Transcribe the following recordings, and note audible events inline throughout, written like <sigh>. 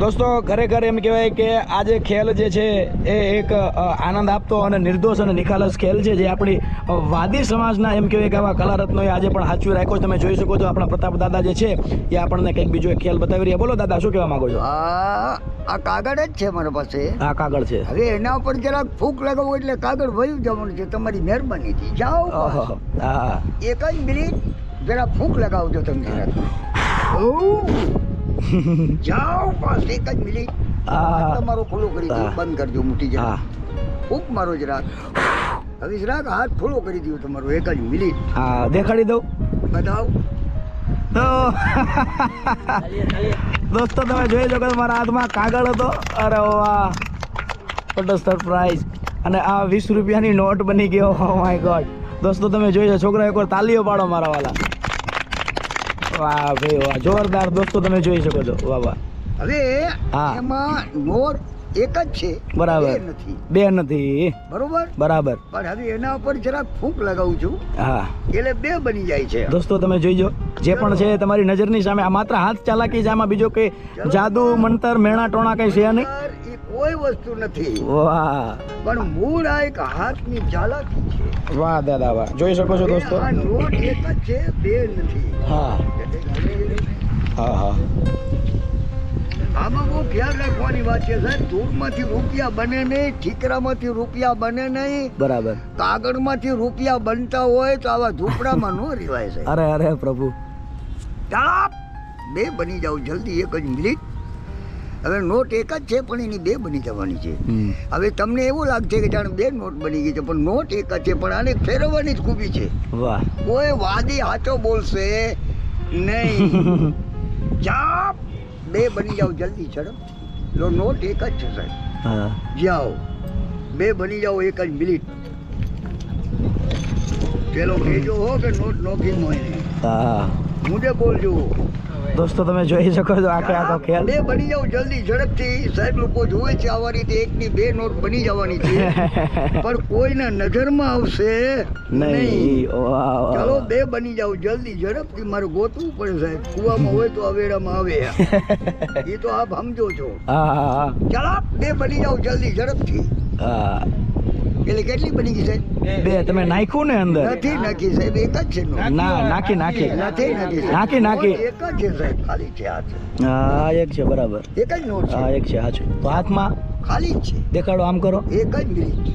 દોસ્તો ખરેખર એમ કહેવાય કે આ જે ખેલ જે છે એ એક આનંદ આપતો અને નિર્દોષ અને નિખાલસ ખેલ છે જે આપણી વાદી સમાજના એમ કહેવાય કે આવા કલારત્નોએ આજે પણ સાચવી રાખ્યો. તમે જોઈ શકો છો આપણા પ્રતાપ દાદા જે છે એ આપણને કંઈક બીજો એક ખેલ બતાવી રહ્યા બોલો દાદા શું કહેવા માંગો છો? આ કાગળ જ છે મારા પાસે. આ કાગળ છે. હવે એના ઉપર જરાક ફૂંક લગાવો એટલે કાગળ વયું જવાનું છે. તમારી મહેરબાની થી. જાઓ એક જ મિનિટ જરા ફૂંક લગાવજો તમે ઓહ. <laughs> જાઓ બસ એક જ મિનિટ. તમારો ખુલ્લો કરી દો બંધ કરજો મુઠ્ઠી હા. ખૂબ મારો મારો જરાક હવે જરાક હાથ ખુલ્લો કરી દો તમારો એક જ મિનિટ. હા દેખાડી દઉં. બતાવો. તો <laughs> દોસ્તો તમે જોઈ શકો કે મારા હાથમાં કાગળ હતો. અરે વાહ. ફોટો સરપ્રાઈઝ અને આ વીસ રૂપિયાની નોટ બની ગયો. ઓ માય ગોડ દોસ્તો તમે જોઈ છોકરા એકવાર તાલીઓ પાડો મારા વાલા. વાહ ભાઈ વાહ જોરદાર દોસ્તો તમે જોઈ શકો છો. વાહ વાહ. હવે. એમાં નોટ એક જ છે. બરાબર. બે નથી. બે નથી. બરોબર? બરાબર. પણ હવે એના ઉપર જરાક ફૂંક લગાવું છું. હા. એટલે બે બની જાય છે. દોસ્તો તમે જોઈજો જે પણ છે તમારી નજરની સામે આ માત્ર હાથ ચાલાકી છે આમાં બીજો કઈ જાદુ મંતર મેણા ટોણા કઈ છે નહીં? કોઈ વસ્તુ નથી. વાહ. પણ મૂળ આ એક હાથની ચાલાકી છે. વાહ દાદા વાહ. જોઈ શકો છો દોસ્તો? આ નોટ એક જ છે બે નથી. હા. હા હા. આમાં બહુ ખ્યાલ રાખવાની વાત છે સાહેબ. ધૂળમાંથી રૂપિયા બને નહીં ઠીકરામાંથી રૂપિયા બને નહીં. બરાબર. કાગળમાંથી રૂપિયા બનતા હોય તો આવા ઝૂંપડામાં નો રેવાય છે અરે અરે પ્રભુ. ચાલો બે બની જાવ જલ્દી એક જ મિનિટ. હવે નોટ એક જ છે પણ એની બે બની જવાની છે. હવે તમને એવું લાગશે કે જાણે બે નોટ બની ગઈ છે પણ નોટ એક જ છે પણ આને ફેરવવાની જ ખૂબી છે. વાહ. કોઈ વાદી હાચો બોલશે નહીં. <laughs> ચાપ. બે બની જાવ જલ્દી ચડો. લો નોટ એક જ છે સાહેબ. જાઓ બે બની જાઓ એક જ મિનિટ. પેલો ભેજો હો કે નોટ નોખી મોય હા. મુજે બોલજો. દોસ્તો તમે જોઈ શકો છો આખે આખો ખેલ. બે બની જાવ જલ્દી ઝડપથી. સાહેબ લોકો જોવે છે આવા રીતે એકની બે નોટ બની જવાની છે. <laughs> પણ કોઈના નજરમાં આવશે નહીં. ચાલો બે બની જાવ જલ્દી ઝડપથી. મારે ગોતવું પડે સાહેબ. કુવામાં હોય તો અવેડામાં આવે. <laughs> એ તો આપ સમજો છો. ચાલો બે બની જાવ જલ્દી ઝડપથી. હા. એટલે કેટલી બની ગઈ સાહેબ? બે તમે નાખ્યું ને અંદર? નથી નાખી સાહેબ એક જ છે ના. નાખી નાખી. નથી નાખી નાખી નાખી. એક જ છે સાહેબ ખાલી છે આ છે. હા એક છે બરાબર. એક જ નોટ હા છે એક છે. સાચું તો હાથમાં? ખાલી જ છે. દેખાડો આમ કરો. એક જ મિનિટ.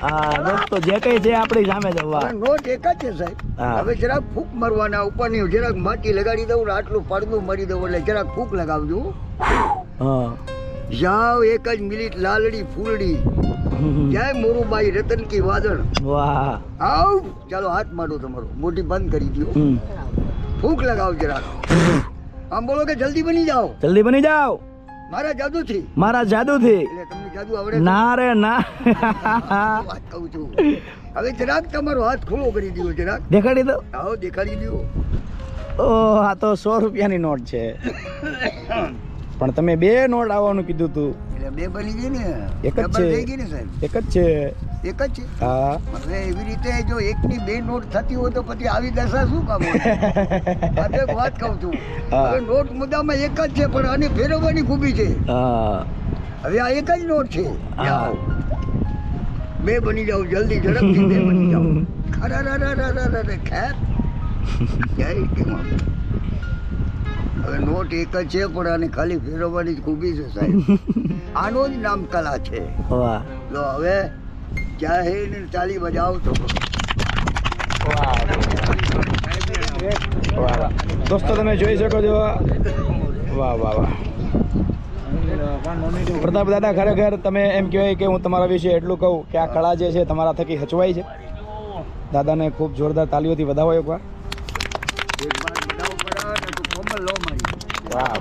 હા દોસ્તો જે કઈ છે આપણી સામે જ નોટ એક જ છે સાહેબ. હા. હવે જરાક ફૂક મારવાના ઉપરની જરાક માટી લગાડી દઉં ને આટલું પડદું મારી દઉં એટલે જરાક ફૂક લગાવજો. હા. જાઓ એક જ મિનિટ લાલડી ફૂલડી. જય મોરુબાઈ રતન કી વાદળ? વાહ. આવ. ચાલો હાથ મારો તમારો. મોટી બંધ કરી દો. ફૂંક લગાવ જરાક. આમ બોલો કે જલ્દી બની જાઓ. જલ્દી બની જાઓ. મારા જાદુથી. મારા જાદુ થી એટલે તમને જાદુ આવડે ના રે ના. વાત કહું છું? હવે જરાક તમારો હાથ ખુલ્લો કરી દો જરાક. દેખાડી દો. આવો દેખાડી દો ઓ આ તો સો રૂપિયાની નોટ છે. <laughs> પણ તમે બે નોટ આવવાનું કીધું તું. એટલે બે બની ગઈ ને. એક જ છે. થઈ ગઈ ને સાહેબ. એક જ છે. એક જ છે? હા. હવે એવી રીતે જો એકની બે નોટ થતી હોય તો પછી આવી દશા શું કામ હોય? વાત કહું છું. નોટ મુદ્દામાં એક જ છે પણ આને ફેરવવાની ખૂબી છે. હા. હવે આ એક જ નોટ છે. બે બની જાવ જલ્દી ઝડપથી બે બની જાઉ <laughs> ખરા રા રા રા રા ખેર. જય કેમાં. હવે નોટ એક જ છે પણ આને ખાલી ફેરવવાની જ ખૂબી છે સાહેબ. <laughs> આનો જ નામ કલા છે. વાહ. તો હવે હે ને ચાલી બજાવ તો. દોસ્તો તમે જોઈ શકો છો. વાહ વાહ વાહ. પ્રતાપ દાદા ખરેખર તમે એમ કહેવાય કે હું તમારા વિશે એટલું કહું કે આ કળા જે છે તમારા થકી હચવાય છે. દાદાને ખૂબ જોરદાર તાલીઓથી વધાવો એકવાર એક બાર બજાવ પડા ને તું કોમલ લો મારી વાહ વાહ ભાઈ વાહ. હવે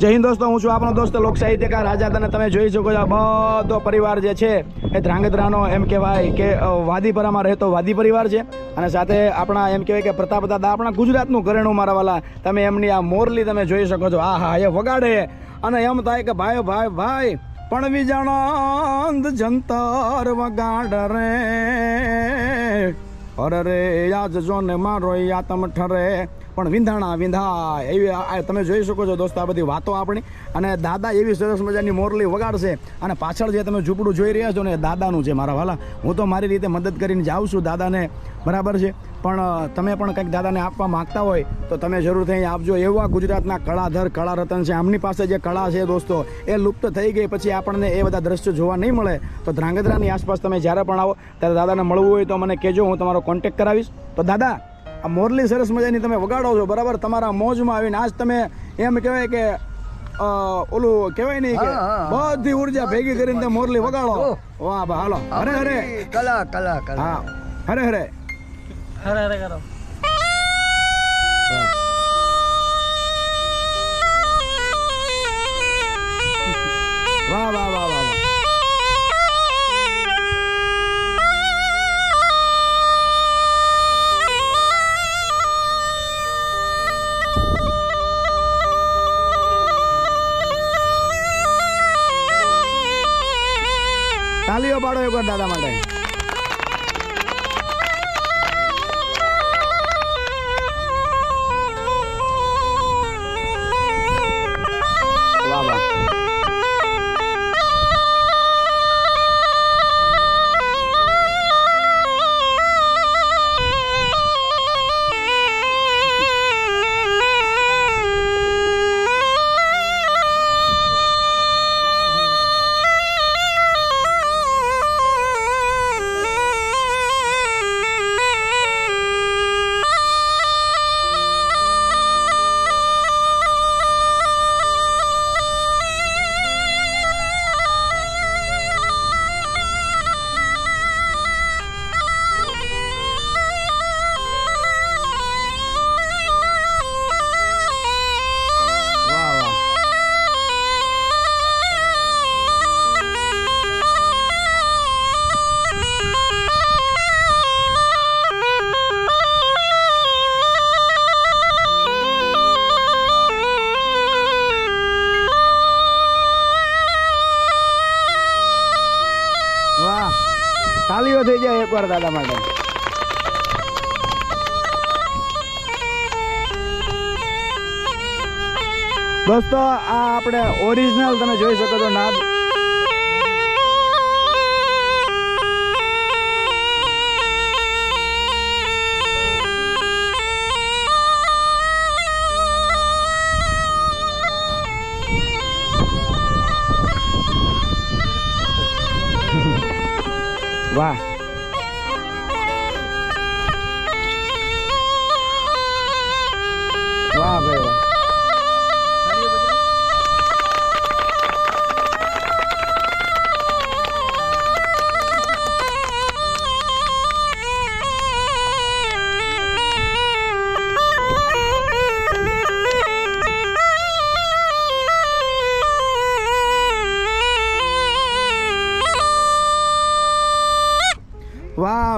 જય હિન્દ દોસ્તો, હું છું આપણો દોસ્ત લોક સાહિત્યકાર રાજા તને તમે જોઈ શકો છો બધો પરિવાર જે છે એ ધ્રાંગધ્રાનો એમ કહેવાય કે વાદીપરામાં રહેતો વાદી પરિવાર છે. અને સાથે આપણા એમ કહેવાય કે પ્રતાપ દાદા, આપણા ગુજરાતનું ઘરેણું મારા વાલા તમે એમની આ મોરલી તમે જોઈ શકો છો. આ હા એ વગાડે. અને એમ થાય કે ભાઈ ભાઈ ભાઈ, પણ વિજાણંદ જંતર વગાડ રે અરે યાદ જો ને મારો યાતમ ઠરે પણ વિંધાણા વિંધાય. એવી તમે જોઈ શકો છો દોસ્તો, આ બધી વાતો આપણી. અને દાદા એવી સરસ મજાની મોરલી વગાડશે. અને પાછળ જે તમે ઝૂંપડું જોઈ રહ્યા છો ને દાદાનું છે મારા વાલા. હું તો મારી રીતે મદદ કરીને જાઉં છું દાદાને. બરાબર છે? પણ તમે પણ કંઈક દાદાને આપવા માગતા હોય, તો તમે જરૂરથી અહીં આપજો. એવા ગુજરાતના કળાધર કળા રતન છે. આમની પાસે જે કળા છે દોસ્તો, એ લુપ્ત થઈ ગઈ. પછી આપણને એ બધા દ્રશ્યો જોવા નહીં મળે. તો ધ્રાંગધ્રાની આસપાસ તમે જ્યારે પણ આવો, ત્યારે દાદાને મળવું હોય તો મને કહેજો. હું તમારો કોન્ટેક્ટ કરાવીશ. તો દાદા આ મોરલી સરસ મજાની તમે વગાડો છો બરાબર? તમારા મોજમાં આવીને આજ તમે એમ કહેવાય કે ઓલું કહેવાય નહીં કે બધી ઊર્જા ભેગી કરીને તમે મોરલી વગાડો. વાહ બા હાલો. હરે હરે. કલા કલા કલા. હા. હરે હરે. હરે હરે કરો. વાહ વાહ વાહ. પાડો એકવાર દાદા માટે. એકવાર દાદા માટે. દોસ્તો આ આપણે ઓરિજિનલ તમે જોઈ શકો છો નાદ. <laughs> વાહ. વાહ ભાઈ વાહ.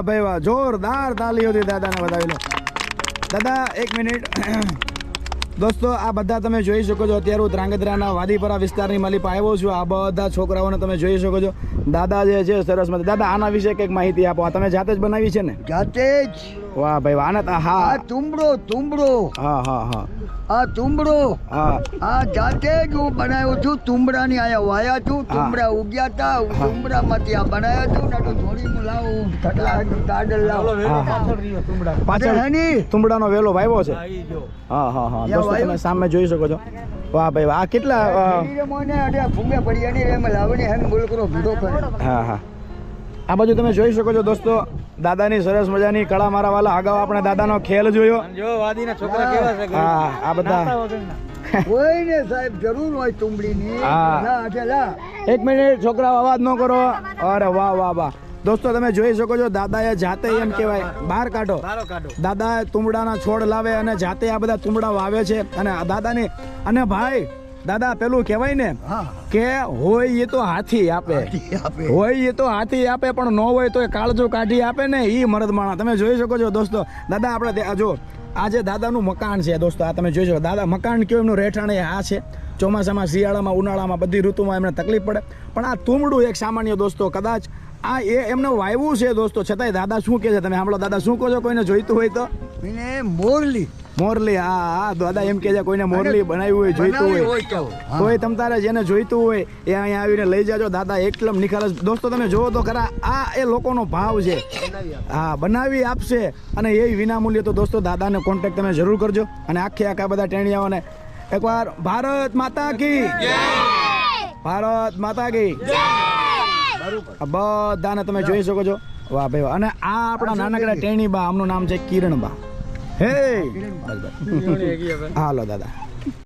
ભાઈ વાહ જોરદાર તાલીઓથી દાદાને વધાવી લો. દાદા એક મિનિટ. દોસ્તો, આ બધા તમે જોઈ શકો છો. અત્યારે હું ધ્રાંગધ્રાના વાદીપરા વિસ્તારની માલિપા આવ્યો છું. આ બધા છોકરાઓને તમે જોઈ શકો છો. દાદા જે છે સરસ મજા દાદા આના વિશે કંઈક માહિતી આપો. આ તમે જાતે જ બનાવી છે ને? જાતે જ. વાહ ભાઈ વાહ. આના તા- આ હા તુંબડો તુંબડો. હા હા હા. આ તુંબડો. હા. આ જાતે જ હું બનાવ્યો છું. તુંબડાની આયા વાયા છું. હા. તુંબડા ઉગ્યા હતા હું તુંબડામાંથી આ બનાવ્યો છું. ને તો થોડી હું લાવું. થટલા કાડલ લાવું હા, હા. પાછળ તુંબડા. પાછળ હેની. તુંબડાનો વેલો વાવ્યો છે. હા હા હા હા. દોસ્તો તમે સામે જોઈ શકો છો. વાહ ભાઈ વાહ. આ કેટલા ફૂંગે પડી એની રે મેં લાવણી હેન બોલકરો ભીડો કરે. હા હા. આ બાજુ તમે જોઈ શકો છો દોસ્તો દાદાની સરસ મજાની કળા મારા વાલા અગાઉ આપણે દાદાનો ખેલ જોયો. જો વાદીના છોકરા કેવા છે હા આ બધા. <laughs> કોઈને સાહેબ જરૂર હોય તુંબડીની હા. એક મિનિટ છોકરાઓ અવાજ ન કરો. અરે વાહ વાહ વાહ. દોસ્તો તમે જોઈ શકો છો દાદાએ જાતે એમ કહેવાય બહાર. કાઢો. દાદા તુંબડાના છોડ લાવે અને જાતે આ બધા તુંબડા વાવે છે. અને આ દાદાની અને ભાઈ દાદા પેલું કહેવાય ને કે હોય એ તો હાથી આપે. હોય એ તો હાથી આપે પણ ન હોય તો એ કાળજો કાઢી આપે ને એ મરદ માણા તમે જોઈ શકો છો દોસ્તો દાદા આપણે આ જો આ જે દાદાનું મકાન છે દોસ્તો આ તમે જોઈ શકો દાદા મકાન કેવું એમનું રહેઠાણ એ આ છે. ચોમાસામાં શિયાળામાં ઉનાળામાં બધી ઋતુમાં એમને તકલીફ પડે. પણ આ તુમડું એક સામાન્ય દોસ્તો કદાચ આ એ એમને વાવ્યું છે દોસ્તો. છતાંય દાદા શું કહે છે? તમે સાંભળો દાદા શું કહો છો? કોઈને જોઈતું હોય તો? એને મોરલી. મોરલી હા હા દાદા એમ કે છે કોઈને મોરલી બનાવ્યું હોય જોઈતું હોય. તોય તમ તારે જેને જોઈતું હોય એ અહીંયા આવીને લઈ જાજો. દાદા એકદમ નિખાલસ. દોસ્તો તમે જોવો તો ખરા આ એ લોકોનો ભાવ છે. હા બનાવી આપશે. અને એ વિનામૂલ્ય તો દોસ્તો દાદાને કોન્ટેક્ટ તમે જરૂર કરજો. અને આખે આખા બધા ટેણિયાઓને. એકવાર ભારત માતા કી. ભારત માતા કી. બધાને તમે જોઈ શકો છો. વાહ ભાઈ વાહ. અને આ આપણા નાનકડા ટેણી બા આમનું નામ છે કિરણ બા હે હાલો દાદા.